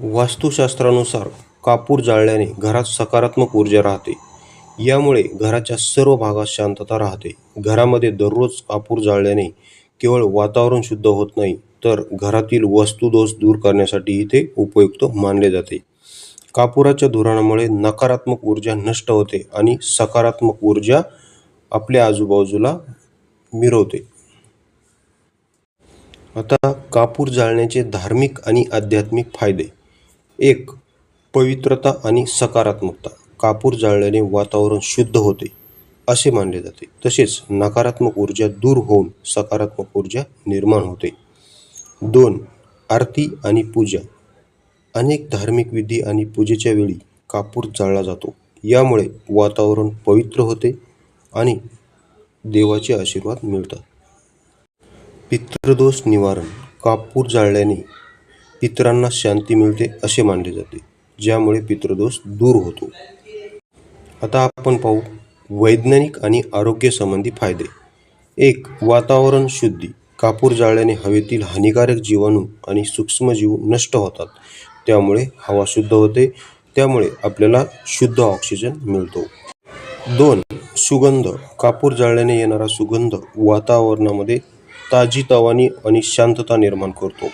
वास्तुशास्त्रानुसार कापूर जाळल्याने घरात सकारात्मक ऊर्जा राहते. यामुळे घराच्या सर्व भागात शांतता राहते. घरामध्ये दररोज कापूर जाळल्याने केवळ वातावरण शुद्ध होत नाही तर घरातील वस्तुदोष दूर करण्यासाठीही ते उपयुक्त मानले जाते. कापुराच्या धुरामुळे नकारात्मक ऊर्जा नष्ट होते आणि सकारात्मक ऊर्जा आपल्या आजूबाजूला मिरवते. आता कापूर जाळण्याचे धार्मिक आणि आध्यात्मिक फायदे. एक पवित्रता आणि सकारात्मकता. कापूर जाळल्याने वातावरण शुद्ध होते असे मानले जाते. तसेच नकारात्मक ऊर्जा दूर होऊन सकारात्मक ऊर्जा निर्माण होते. दोन आरती आणि पूजा. अनेक धार्मिक विधी आणि पूजेच्या वेळी कापूर जाळला जातो. यामुळे वातावरण पवित्र होते आणि देवाचे आशीर्वाद मिळतात. पितृदोष निवारण. कापूर जाळल्याने पितरांना शांती मिळते असे मानले जाते ज्यामुळे पितृदोष दूर होतो. आता आपण पाहू वैज्ञानिक आणि आरोग्यसंबंधी फायदे. एक वातावरण शुद्धी. कापूर जाळल्याने हवेतील हानिकारक जीवाणू आणि सूक्ष्मजीव नष्ट होतात. त्यामुळे हवा शुद्ध होते त्यामुळे आपल्याला शुद्ध ऑक्सिजन मिळतो. दोन सुगंध. कापूर जाळल्याने येणारा सुगंध वातावरणामध्ये ताजीतवानी आणि शांतता निर्माण करतो.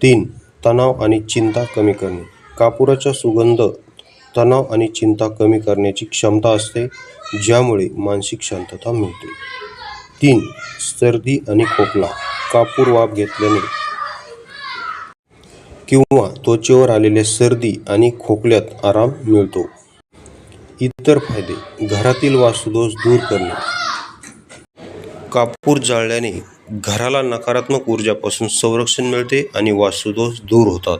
तीन तणाव आणि चिंता कमी करणे. कापुराचा सुगंध तणाव आणि चिंता कमी करण्याची क्षमता असते ज्यामुळे मानसिक शांतता मिळते. तीन सर्दी आणि खोकला कापूर वाफ घेतल्याने किंवा त्वचेवर आलेल्या सर्दी आणि खोकल्यात आराम मिळतो. इतर फायदे घरातील वास्तुदोष दूर करणे. कापूर जाळल्याने घराला नकारात्मक ऊर्जापासून संरक्षण मिळते आणि वास्तुदोष दूर होतात.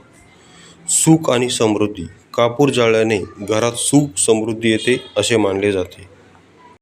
सुख आणि समृद्धी. कापूर जाळल्याने घरात सुख समृद्धी येते असे मानले जाते.